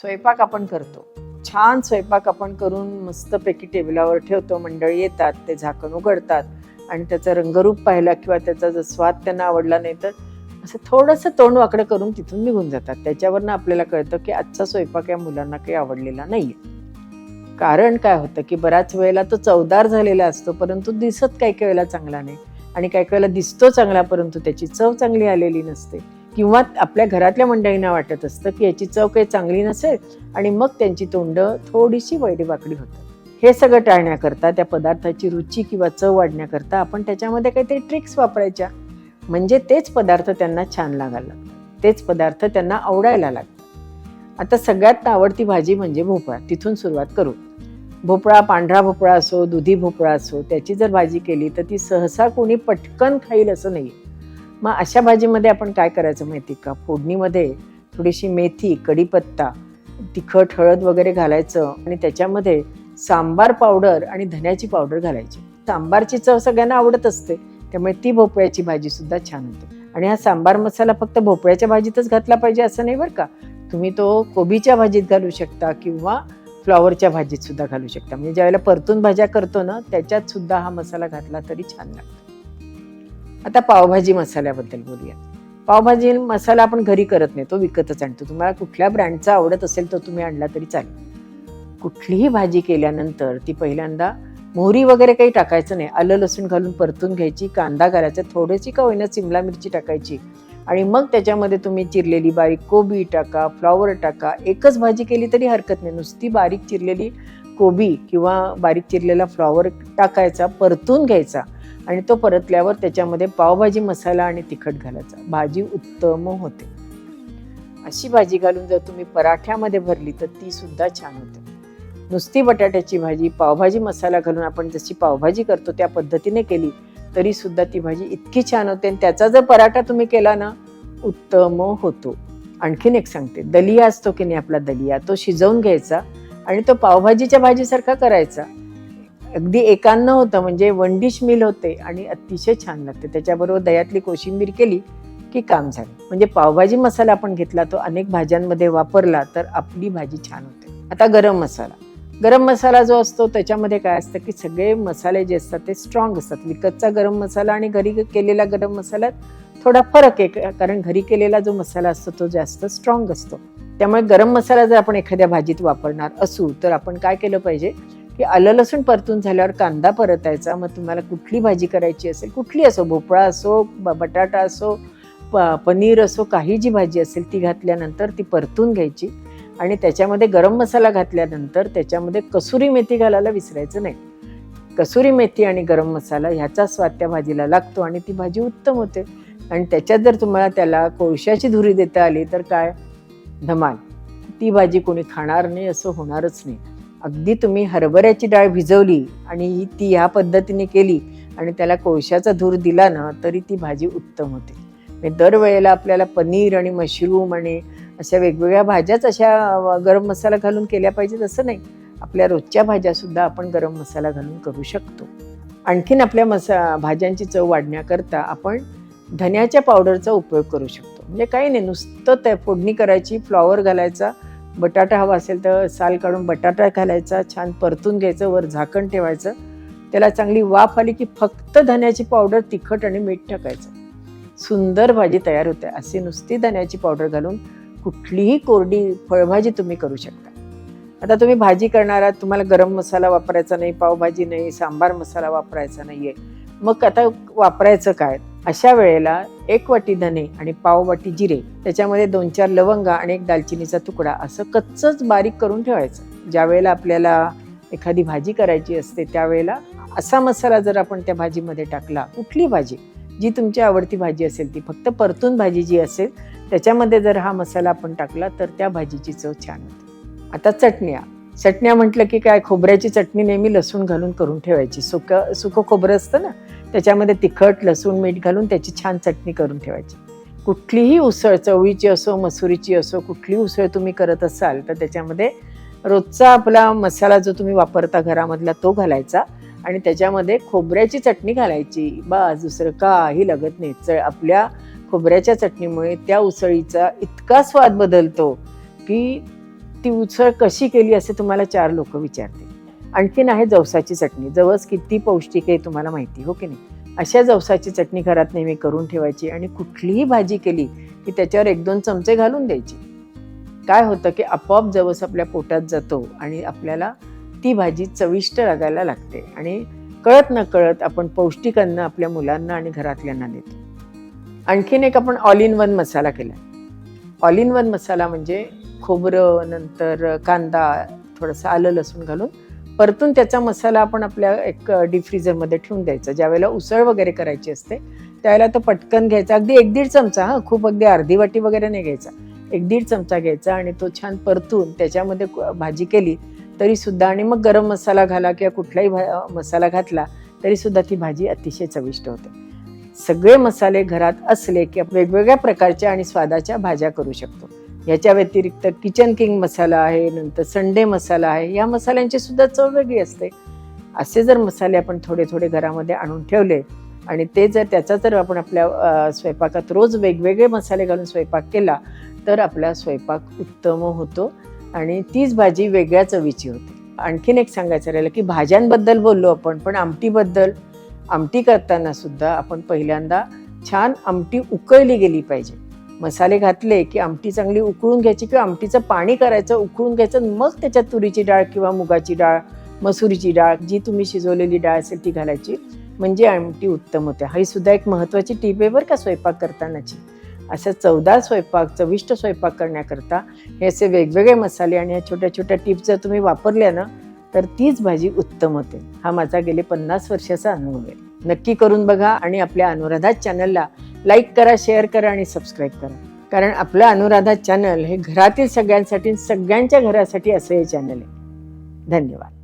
स्वयंपाक आपण करतो. छान स्वयंपाक आपण करून मस्तपैकी टेबलावर ठेवतो. मंडळी येतात ते झाकण उघडतात आणि त्याचं रंगरूप पाहिला किंवा त्याचा जर स्वाद त्यांना आवडला नाही तर असं थोडंसं तोंड वाकडं करून तिथून निघून जातात. त्याच्यावरनं आपल्याला कळतं की आजचा स्वयंपाक या मुलांना काही आवडलेला नाही कारण काय होतं की बऱ्याच वेळेला तो चवदार झालेला असतो परंतु दिसत काही काही वेळेला चांगला नाही. आणि काही काही वेळेला दिसतो चांगला परंतु त्याची चव चांगली आलेली नसते. किंवा आपल्या घरातल्या मंडळींना वाटत असतं की याची चव काही चांगली नसेल आणि मग त्यांची तोंड थोडीशी वैडीवाकडी होतात. हे सगळं टाळण्याकरता त्या पदार्थाची रुची किंवा चव वाढण्याकरता आपण त्याच्यामध्ये काहीतरी ट्रिक्स वापरायच्या. म्हणजे तेच पदार्थ त्यांना छान लागायला लागतात तेच पदार्थ त्यांना आवडायला लागतात आता सगळ्यात आवडती भाजी म्हणजे भोपळा. तिथून सुरुवात करू. भोपळा पांढरा भोपळा असो दुधी भोपळा असो त्याची जर भाजी केली तर ती सहसा कोणी पटकन खाईल असं नाही मग अशा भाजीमध्ये आपण काय करायचं माहिती का? फोडणीमध्ये थोडीशी मेथी कढीपत्ता तिखट हळद वगैरे घालायचं आणि त्याच्यामध्ये सांबार पावडर आणि धन्याची पावडर घालायची. सांबारची चव सगळ्यांना आवडत असते त्यामुळे ती भोपळ्याची भाजी सुद्धा छान होते. आणि हा सांबार मसाला फक्त भोपळ्याच्या भाजीतच घातला पाहिजे असं नाही बरं का? तुम्ही तो कोबीच्या भाजीत घालू शकता किंवा फ्लॉवरच्या भाजीत सुद्धा घालू शकता. म्हणजे ज्यावेळेला परतून भाज्या करतो ना त्याच्यात सुद्धा हा मसाला घातला तरी छान लागतो. आता पावभाजी मसाल्याबद्दल बोलूया. पावभाजी मसाला आपण घरी करत नाही तो विकतच आणतो. तुम्हाला कुठल्या ब्रँडचा आवडत असेल तर तुम्ही आणला तरी चालेल. कुठलीही भाजी केल्यानंतर ती पहिल्यांदा मोहरी वगैरे काही टाकायचं नाही. आलं लसूण घालून परतून घ्यायची कांदा घालायचा थोडीशी का होईना सिमला मिरची टाकायची. आणि मग त्याच्यामध्ये तुम्ही चिरलेली बारीक कोबी टाका फ्लॉवर टाका. एकच भाजी केली तरी हरकत नाही. नुसती बारीक चिरलेली कोबी किंवा बारीक चिरलेला फ्लॉवर टाकायचा परतून घ्यायचा. आणि तो परतल्यावर त्याच्यामध्ये पावभाजी मसाला आणि तिखट घालायचा. भाजी उत्तम होते. अशी भाजी घालून जर तुम्ही पराठ्यामध्ये भरली तर ती सुद्धा छान होते. नुसती बटाट्याची भाजी पावभाजी मसाला घालून आपण जशी पावभाजी करतो त्या पद्धतीने केली तरी सुद्धा ती भाजी इतकी छान होते आणि त्याचा जर पराठा तुम्ही केला ना उत्तम होतो. आणखीन एक सांगते दलिया असतो की नाही आपला दलिया तो शिजवून घ्यायचा आणि तो पावभाजीच्या भाजीसारखा करायचा. अगदी एकान्न होतं म्हणजे वन डिश मील होते आणि अतिशय छान लागते. त्याच्याबरोबर दह्यातली कोशिंबीर केली की काम झालं. म्हणजे पावभाजी मसाला आपण घेतला तो अनेक भाज्यांमध्ये वापरला तर आपली भाजी छान होते. आता गरम मसाला. गरम मसाला जो असतो त्याच्यामध्ये काय असतं की सगळे मसाले जे असतात ते स्ट्रॉंग असतात. विकतचा गरम मसाला आणि घरी केलेला गरम मसाल्यात थोडा फरक आहे कारण घरी केलेला जो मसाला असतो तो जास्त स्ट्रॉंग असतो. त्यामुळे गरम मसाला जर आपण एखाद्या भाजीत वापरणार असू तर आपण काय केलं पाहिजे? की आलं लसूण परतून झाल्यावर कांदा परतायचा मग तुम्हाला कुठली भाजी करायची असेल कुठली असो भोपळा असो ब- बटाटा असो प पनीर असो काही जी भाजी असेल ती घातल्यानंतर ती परतून घ्यायची. आणि त्याच्यामध्ये गरम मसाला घातल्यानंतर त्याच्यामध्ये कसुरी मेथी घालायला विसरायचं नाही. कसुरी मेथी आणि गरम मसाला ह्याचा स्वाद त्या भाजीला लागतो आणि ती भाजी उत्तम होते. आणि त्याच्यात जर तुम्हाला त्याला कोळशाची धुरी देता आली तर काय? धमाल. ती भाजी कोणी खाणार नाही असं होणारच नाही. अगदी तुम्ही हरभऱ्याची डाळ भिजवली आणि ती ह्या पद्धतीने केली आणि त्याला कोळशाचा धूर दिला ना तरी ती भाजी उत्तम होते. दरवेळेला आपल्याला पनीर आणि मशरूम आणि अशा वेगवेगळ्या भाज्याच अशा गरम मसाला घालून केल्या पाहिजेत असं नाही. आपल्या रोजच्या भाज्यासुद्धा आपण गरम मसाला घालून करू शकतो. आणखीन आपल्या मसा भाज्यांची चव वाढण्याकरता आपण धन्याच्या पावडरचा उपयोग करू शकतो. म्हणजे काही नाही नुसतं त्या फोडणी करायची फ्लॉवर घालायचा बटाटा हवा असेल तर साल काढून बटाटा घालायचा छान परतून घ्यायचं वर झाकण ठेवायचं. त्याला चांगली वाफ आली की फक्त धन्याची पावडर तिखट आणि मीठ टाकायचं. सुंदर भाजी तयार होते. असे नुसती धन्याची पावडर घालून कुठलीही कोरडी फळभाजी तुम्ही करू शकता. आता तुम्ही भाजी करणार आहात तुम्हाला गरम मसाला वापरायचा नाही पावभाजी नाही सांबार मसाला वापरायचा नाही आहे मग आता वापरायचं काय? अशा वेळेला एक वाटी धने आणि पाव वाटी जिरे त्याच्यामध्ये दोन चार लवंगा आणि एक दालचिनीचा तुकडा असं कच्चच बारीक करून ठेवायचं. ज्या वेळेला आपल्याला एखादी भाजी करायची असते त्यावेळेला असा मसाला जर आपण त्या भाजीमध्ये टाकला कुठली भाजी? जी तुमची आवडती भाजी असेल ती फक्त परतून भाजी जी असेल त्याच्यामध्ये जर हा मसाला आपण टाकला तर त्या भाजीची चव छान होते. आता चटण्या. चटण्या म्हटलं की काय खोबऱ्याची चटणी नेहमी लसूण घालून करून ठेवायची. सुकं सुकं खोबरं असतं ना त्याच्यामध्ये तिखट लसूण मीठ घालून त्याची छान चटणी करून ठेवायची. कुठलीही उसळ चवळीची असो मसुरीची असो कुठली उसळ तुम्ही करत असाल तर त्याच्यामध्ये रोजचा आपला मसाला जो तुम्ही वापरता घरामधला तो घालायचा आणि त्याच्यामध्ये खोबऱ्याची चटणी घालायची. बस दुसरं काही लागत नाही. च आपल्या खोबऱ्याच्या चटणीमुळे त्या उसळीचा इतका स्वाद बदलतो की ती उसळ कशी केली असे तुम्हाला चार लोक विचारतील. आणखीन आहे जवसाची चटणी. जवस किती पौष्टिक आहे तुम्हाला माहिती हो की नाही? अशा जवसाची चटणी घरात नेहमी करून ठेवायची आणि कुठलीही भाजी केली की त्याच्यावर एक दोन चमचे घालून द्यायची. काय होतं की आपोआप जवस आपल्या पोटात जातो आणि आपल्याला ती भाजी चविष्ट लागायला लागते आणि कळत न कळत आपण पौष्टिक अन्न आपल्या मुलांना आणि घरातल्यांना देतो. आणखीन एक आपण ऑल इन वन मसाला केला. ऑल इन वन मसाला म्हणजे खोबरं नंतर कांदा थोडंसं आलं लसूण घालून परतून त्याचा मसाला आपण आपल्या एक डीप फ्रीझरमध्ये ठेवून द्यायचा. ज्यावेळेला उसळ वगैरे करायची असते त्यावेळेला तो पटकन घ्यायचा. अगदी एक दीड चमचा हा खूप अगदी अर्धी वाटी वगैरे नाही घ्यायचा. एक दीड चमचा घ्यायचा आणि तो छान परतून त्याच्यामध्ये भाजी केली तरी सुद्धा आणि मग गरम मसाला घाला किंवा कुठलाही भा मसाला घातला तरी सुद्धा ती भाजी अतिशय चविष्ट होते. सगळे मसाले घरात असले की आपण वेगवेगळ्या प्रकारच्या आणि स्वादाच्या भाज्या करू शकतो. याच्या व्यतिरिक्त किचन किंग मसाला आहे नंतर संडे मसाला आहे. या मसाल्यांची सुद्धा चव वेगळी असते. असे जर मसाले आपण थोडे थोडे घरामध्ये आणून ठेवले आणि ते जर त्याचा जर आपण आपल्या स्वयंपाकात रोज वेगवेगळे मसाले घालून स्वयंपाक केला तर आपला स्वयंपाक उत्तम होतो आणि तीच भाजी वेगळ्या चवीची होते. आणखीन एक सांगायचं राहिलं की भाज्यांबद्दल बोललो आपण पण आमटीबद्दल आमटी करताना सुद्धा आपण पहिल्यांदा छान आमटी उकळली गेली पाहिजे. मसाले घातले की आमटी चांगली उकळून घ्यायची किंवा आमटीचं पाणी करायचं उकळून घ्यायचं मग त्याच्यात तुरीची डाळ किंवा मुगाची डाळ मसुरीची डाळ जी तुम्ही शिजवलेली डाळ असेल ती घालायची. म्हणजे आमटी उत्तम होते. ही सुद्धा एक महत्त्वाची टीप आहे बरं का स्वयंपाक करतानाची. असं चवदार स्वयंपाक चविष्ट स्वयंपाक करण्याकरता हे असे वेगवेगळे मसाले आणि या छोट्या छोट्या टिप्स जर तुम्ही वापरल्या ना तर तीच भाजी उत्तम होते. हा माझा गेले पन्नास वर्षाचा अनुभव आहे. नक्की करून बघा आणि आपल्या अनुराधा चॅनलला लाईक करा शेअर करा आणि सबस्क्राईब करा. कारण आपलं अनुराधा चॅनल हे घरातील सगळ्यांसाठी सगळ्यांच्या घरासाठी असं हे चॅनल आहे. धन्यवाद.